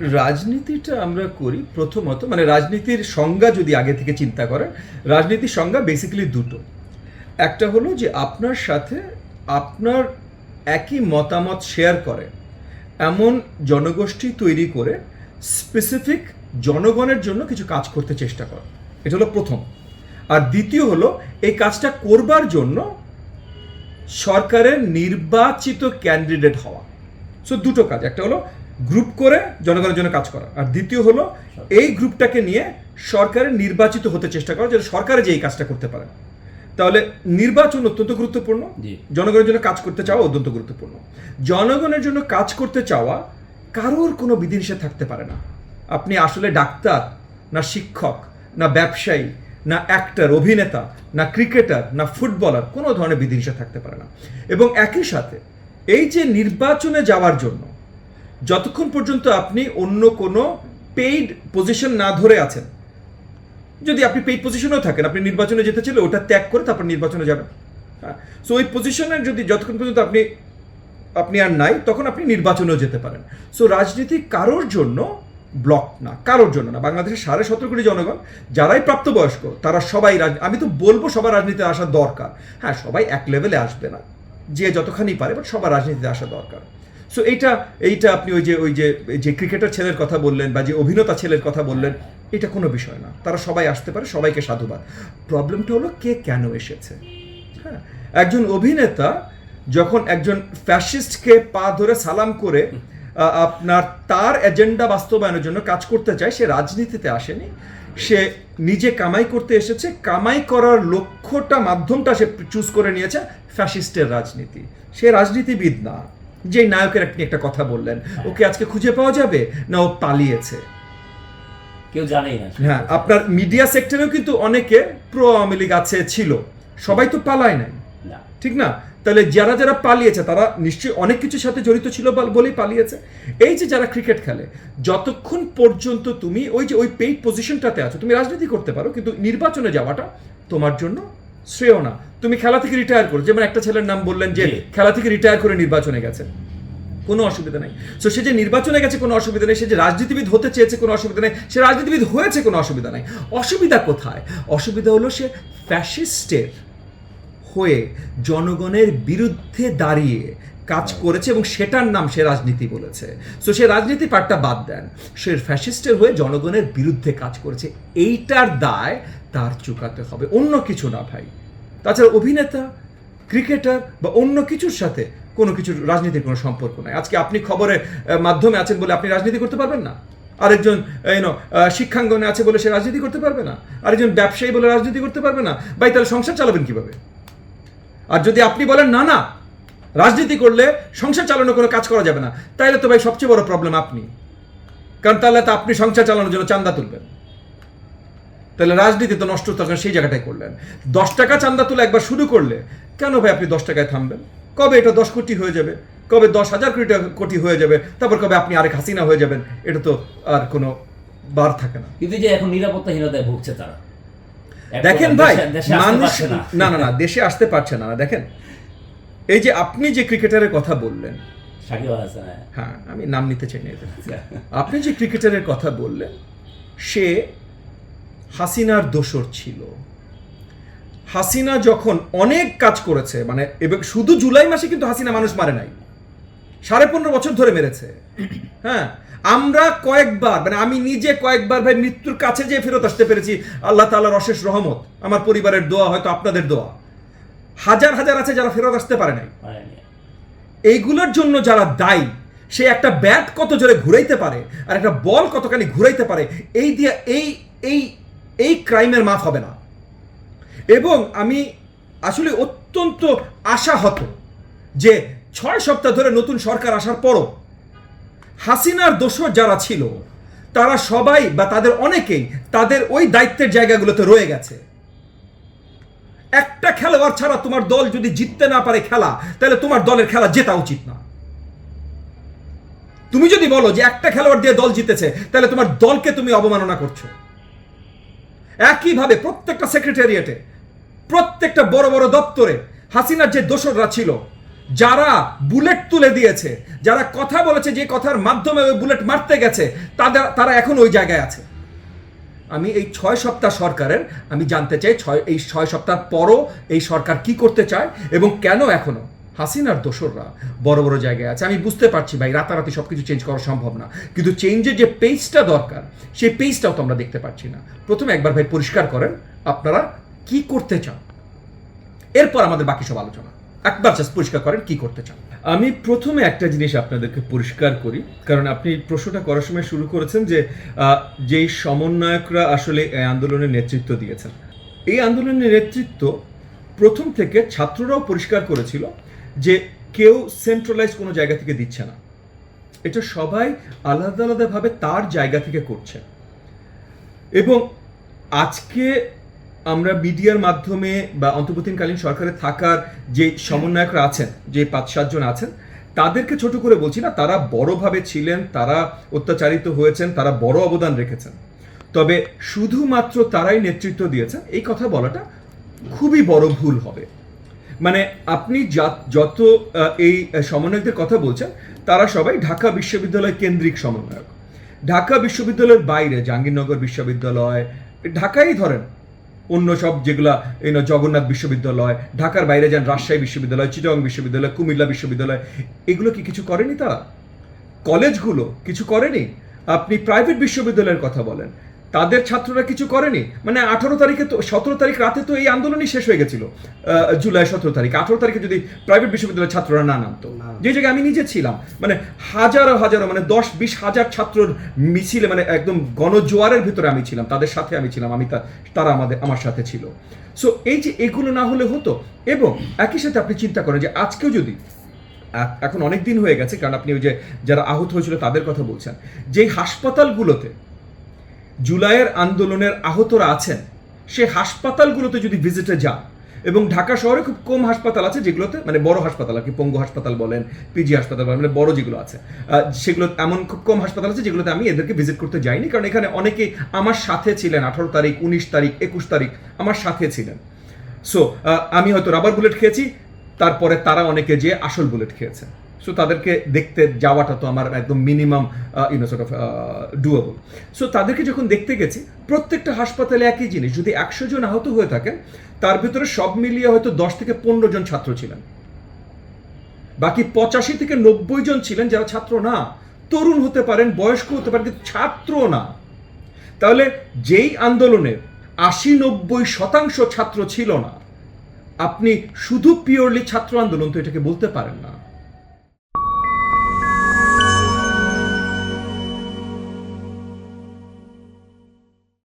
রাজনীতিটা আমরা করি প্রথমত মানে রাজনীতির সংজ্ঞা যদি আগে থেকে চিন্তা করেন, রাজনীতির সংজ্ঞা বেসিক্যালি দুটো। একটা হলো যে আপনার সাথে আপনার একই মতামত শেয়ার করে, এমন জনগোষ্ঠী তৈরি করে স্পেসিফিক জনগণের জন্য কিছু কাজ করতে চেষ্টা করা। এটা হলো প্রথম। আর দ্বিতীয় হলো, এই কাজটা করবার জন্য সরকারের নির্বাচিত ক্যান্ডিডেট হওয়া। সো দুটো কাজ, একটা হলো গ্রুপ করে জনগণের জন্য কাজ করা। আর দ্বিতীয় হলো এই গ্রুপটাকে নিয়ে সরকারের নির্বাচিত হতে চেষ্টা করা যাতে সরকারে যে এই কাজটা করতে পারে। তাহলে নির্বাচন অত্যন্ত গুরুত্বপূর্ণ জনগণের জন্য কাজ করতে চাওয়া অত্যন্ত গুরুত্বপূর্ণ। জনগণের জন্য কাজ করতে চাওয়া কারোর কোনো বিধিনিষেধ থাকতে পারে না। আপনি আসলে ডাক্তার না শিক্ষক না ব্যবসায়ী না অ্যাক্টার অভিনেতা না ক্রিকেটার না ফুটবলার কোনো ধরনের বিধিনিষেধ থাকতে পারে না। এবং একই সাথে এই যে নির্বাচনে যাওয়ার জন্য যতক্ষণ পর্যন্ত আপনি অন্য কোনো পেইড পজিশন না ধরে আছেন, যদি আপনি পেইড পজিশনেও থাকেন, আপনি নির্বাচনে যেতে চাইলে ওটা ত্যাগ করে তারপর নির্বাচনে যাবেন। হ্যাঁ সো ওই পজিশনের যদি যতক্ষণ পর্যন্ত আপনি আপনি আর নাই, তখন আপনি নির্বাচনেও যেতে পারেন। সো রাজনীতি কারোর জন্য ব্লক না, কারোর জন্য না। বাংলাদেশের সাড়ে সতেরো কোটি জনগণ, যারাই প্রাপ্তবয়স্ক, তারা সবাই রাজ- আমি তো বলব সবার রাজনীতিতে আসা দরকার। হ্যাঁ সবাই এক লেভেলে আসবে না, যে যতখানি পারে বাট সবার রাজনীতিতে আসা দরকার। সো এইটা এইটা আপনি ওই যে ওই যে যে ক্রিকেটার ছেলের কথা বললেন বা যে অভিনেতা ছেলের কথা বললেন, এটা কোনো বিষয় না। তারা সবাই আসতে পারে, সবাইকে সাধুবাদ। প্রবলেমটা হলো কে কেন এসেছে? হ্যাঁ একজন অভিনেতা যখন একজন ফ্যাসিস্টকে পা ধরে সালাম করে আপনার তার এজেন্ডা বাস্তবায়নের জন্য কাজ করতে চায়, সে রাজনীতিতে আসেনি। সে নিজে কামাই করতে এসেছে, কামাই করার লক্ষ্যটা, মাধ্যমটা সে চুজ করে নিয়েছে ফ্যাসিস্টের রাজনীতি। সে রাজনীতিবিদ না। যে নায়কের আপনি একটা কথা বললেন ওকে আজকে খুঁজে পাওয়া যাবে? না ও পালিয়েছে। কেউ জানেই না। হ্যাঁ আপনার মিডিয়া সেক্টরেও কিন্তু অনেকে প্রো আওয়ামী লীগ আছে ছিল। সবাই তো পালায় নাই। ঠিক না? তাহলে যারা যারা পালিয়েছে তারা নিশ্চয়ই অনেক কিছুর সাথে জড়িত ছিল বলেই পালিয়েছে। এই যে যারা ক্রিকেট খেলে যতক্ষণ পর্যন্ত তুমি ওই যে ওই পেইড পজিশনটাতে আছো তুমি রাজনীতি করতে পারো কিন্তু নির্বাচনে যাওয়াটা তোমার জন্য শ্রেয় না। তুমি খেলা থেকে রিটায়ার করো। যেমন একটা ছেলের নাম বললেন যে খেলা থেকে রিটায়ার করে নির্বাচনে গেছে। কোনো অসুবিধা নেই। সো সে যে নির্বাচনে গেছে কোনো অসুবিধা নেই। সে যে রাজনীতিবিদ হতে চেয়েছে কোনো অসুবিধা নেই। সে রাজনীতিবিদ হয়েছে কোনো অসুবিধা নেই। অসুবিধা কোথায়? অসুবিধা হলো সে ফ্যাসিস্টের হয়ে জনগণের বিরুদ্ধে দাঁড়িয়ে কাজ করেছে এবং সেটার নাম সে রাজনীতি বলেছে। সো সে রাজনীতি পার্টটা বাদ দেন। সে ফ্যাসিস্টের হয়ে জনগণের বিরুদ্ধে কাজ করেছে। এইটার দায় তার চুকাতে হবে। অন্য কিছু না ভাই। তাছাড়া অভিনেতা, ক্রিকেটার বা অন্য কিছুর সাথে কোনো কিছুর রাজনীতির কোনো সম্পর্ক নাই। আজকে আপনি খবরের মাধ্যমে আছেন বলে আপনি রাজনীতি করতে পারবেন না। আরেকজন ইউনো শিক্ষাঙ্গনে আছে বলে সে রাজনীতি করতে পারবে না। আরেকজন ব্যবসায়ী বলে রাজনীতি করতে পারবে না। ভাই, তাহলে সংসার চালাবেন কীভাবে? আর যদি আপনি বলেন, না না রাজনীতি করলে সংসার চালানোর কোনো কাজ করা যাবে না। তাইলে তো ভাই সবচেয়ে বড় প্রবলেম আপনি। কারণ তাহলে তো আপনি সংসার চালানোর জন্য চান্দা তুলবেন। তাহলে রাজনীতি তো নষ্ট তখন সেই জায়গাটাই করলেন। দশ টাকা চান্দা তুলে একবার শুরু করলে কেন ভাই আপনি দশ টাকায় থামবেন? কবে এটা দশ কোটি হয়ে যাবে? কবে দশ হাজার কোটি কোটি হয়ে যাবে? তারপর কবে আপনি আরেক হাসিনা হয়ে যাবেন? এটা তো আর কোনো বার থাকে না। কিন্তু যে এখন নিরাপত্তাহীনতায় ভুগছে তারা। দেখেন ভাই মানুষ না। না না না দেশে আসতে পারছে না না। দেখেন এই যে আপনি যে ক্রিকেটারের কথা বললেন হ্যাঁ। হ্যাঁ আমি নাম নিতে চাই না আপনি যে ক্রিকেটারের কথা বললেন সে হাসিনার দোসর ছিল। হাসিনা যখন অনেক কাজ করেছে মানে এবং শুধু জুলাই মাসে কিন্তু হাসিনা মানুষ মারে নাই সাড়ে পনেরো বছর ধরে মেরেছে। হ্যাঁ আমরা কয়েকবার মানে আমি নিজে কয়েকবার ভাই মৃত্যুর কাছে যে ফেরত আসতে পেরেছি আল্লাহ তাআলার অশেষ রহমত আমার পরিবারের দোয়া হয়তো আপনাদের দোয়া। হাজার হাজার আছে যারা ফেরত আসতে পারে নাই। এইগুলোর জন্য যারা দায়ী সে একটা ব্যাট কত জোরে ঘুরাইতে পারে আর একটা বল কতখানি ঘুরাইতে পারে এই দিয়ে এই এই এই ক্রাইমের মাফ হবে না। এবং আমি আসলে অত্যন্ত আশাহত যে ছয় সপ্তাহ ধরে নতুন সরকার আসার পরও হাসিনার দোষর যারা ছিল তারা সবাই বা তাদের অনেকেই তাদের ওই দায়িত্বের জায়গাগুলোতে রয়ে গেছে। একটা খেলোয়াড় ছাড়া তোমার দল যদি জিততে না পারে খেলা, তাহলে তোমার দলের খেলা জেতা উচিত না। তুমি যদি বলো যে একটা খেলোয়াড় দিয়ে দল জিতেছে, তাহলে তোমার দলকে তুমি অবমাননা করছ। একইভাবে প্রত্যেকটা সেক্রেটারিয়েটে, প্রত্যেকটা বড় বড় দপ্তরে হাসিনার যে দোসররা ছিল, যারা বুলেট তুলে দিয়েছে, যারা কথা বলেছে যে কথার মাধ্যমে ওই বুলেট মারতে গেছে, তাদের তারা এখন ওই জায়গায় আছে। আমি এই ছয় সপ্তাহ সরকারের, আমি জানতে চাই ছয়, এই ছয় সপ্তাহ পরও এই সরকার কি করতে চায় এবং কেন এখনও? হাসিনার দোসররা বড় বড় জায়গায় আছে। আমি বুঝতে পারছি ভাই, রাতারাতি সব কিছু চেঞ্জ করা সম্ভব না। কিন্তু চেঞ্জের যে পেজটা দরকার, সেই পেজটাও তো আমরা দেখতে পাচ্ছি না। প্রথমে একবার ভাই পরিষ্কার করেন, আপনারা কি করতে চান? এরপর আমাদের বাকি সব আলোচনা। একবার জাস্ট পরিষ্কার করেন কি করতে চান। আমি প্রথমে একটা জিনিস আপনাদেরকে পরিষ্কার করি, কারণ আপনি প্রশ্নটা করার সময় শুরু করেছেন যে যেই সমন্বয়করা আসলে এই আন্দোলনের নেতৃত্ব দিয়েছেন। এই আন্দোলনের নেতৃত্ব প্রথম থেকে ছাত্ররাও পরিষ্কার করেছিল যে কেউ সেন্ট্রালাইজ কোনো জায়গা থেকে দিচ্ছে না। এটা সবাই আলাদা আলাদাভাবে তার জায়গা থেকে করছে। এবং আজকে আমরা মিডিয়ার মাধ্যমে বা অন্তর্বর্তীকালীন সরকারে থাকার যে সমন্বয়করা আছেন, যে পাঁচ সাতজন আছেন, তাদেরকে ছোট করে বলছি না, তারা বড়ভাবে ছিলেন, তারা অত্যাচারিত হয়েছেন, তারা বড় অবদান রেখেছেন। তবে শুধুমাত্র তারাই নেতৃত্ব দিয়েছেন, এই কথা বলাটা খুবই বড় ভুল হবে। মানে আপনি যত এই সমন্বয়কদের কথা বলছেন, তারা সবাই ঢাকা বিশ্ববিদ্যালয় কেন্দ্রিক সমন্বয়ক। ঢাকা বিশ্ববিদ্যালয়ের বাইরে, জাহাঙ্গীরনগর বিশ্ববিদ্যালয়, ঢাকাই ধরেন অন্য সব যেগুলা, এই জগন্নাথ বিশ্ববিদ্যালয়, ঢাকার বাইরে যান রাজশাহী বিশ্ববিদ্যালয় চিটং বিশ্ববিদ্যালয়, কুমিল্লা বিশ্ববিদ্যালয়, এগুলো কি কিছু করেনি তারা কলেজগুলো কিছু করেনি? আপনি প্রাইভেট বিশ্ববিদ্যালয়ের কথা বলেন। তাদের ছাত্ররা কিছু করেনি? মানে আঠারো তারিখে তো সতেরো তারিখ রাতে তো এই আন্দোলনই শেষ হয়ে গেছিল জুলাই সতেরো তারিখ। আঠারো তারিখে যদি প্রাইভেট বিশ্ববিদ্যালয়ের ছাত্ররা না নামতো। যে জায়গায় আমি নিজে ছিলাম মানে হাজারো হাজারো মানে দশ বিশ হাজার ছাত্রর মিছিলে মানে একদম গণজোয়ারের ভিতরে আমি ছিলাম তাদের সাথে আমি ছিলাম আমি তারা আমাদের আমার সাথে ছিল। সো এই যে এগুলো না হলে হতো এবং একই সাথে আপনি চিন্তা করেন যে আজকেও যদি এখন অনেক দিন হয়ে গেছে কারণ আপনি ওই যে যারা আহত হয়েছিল তাদের কথা বলছেন যেই হাসপাতালগুলোতে জুলাইয়ের আন্দোলনের আহতরা আছেন। সেই হাসপাতালগুলোতে যদি ভিজিটে যান এবং ঢাকা শহরে খুব কম হাসপাতাল আছে যেগুলোতে মানে বড় হাসপাতাল আর কি, পঙ্গু হাসপাতাল বলেন, পিজি হাসপাতাল বলেন মানে বড় যেগুলো আছে সেগুলো এমন খুব কম হাসপাতাল আছে যেগুলোতে আমি এদেরকে ভিজিট করতে যাইনি, কারণ এখানে অনেকেই আমার সাথে ছিলেন, আঠারো তারিখ, উনিশ তারিখ, একুশ তারিখ, আমার সাথে ছিলেন। সো আমি হয়তো রাবার বুলেট খেয়েছি, তারপরে তারা অনেকে যে আসল বুলেট খেয়েছে। সো তাদেরকে দেখতে যাওয়াটা তো আমার একদম minimum you know sort of doable so তাদেরকে যখন দেখতে গেছি, প্রত্যেকটা হাসপাতালে একই জিনিস, যদি একশো জন আহত হয়ে থাকেন, তার ভিতরে সব মিলিয়ে হয়তো দশ থেকে পনেরো জন ছাত্র ছিলেন। বাকি পঁচাশি থেকে নব্বই জন ছিলেন যারা ছাত্র না। তরুণ হতে পারেন, বয়স্ক হতে পারেন, কিন্তু ছাত্র না। তাহলে যেই আন্দোলনের আশি নব্বই শতাংশ ছাত্র ছিল না, আপনি শুধু পিওরলি ছাত্র আন্দোলন তো এটাকে বলতে পারেন না।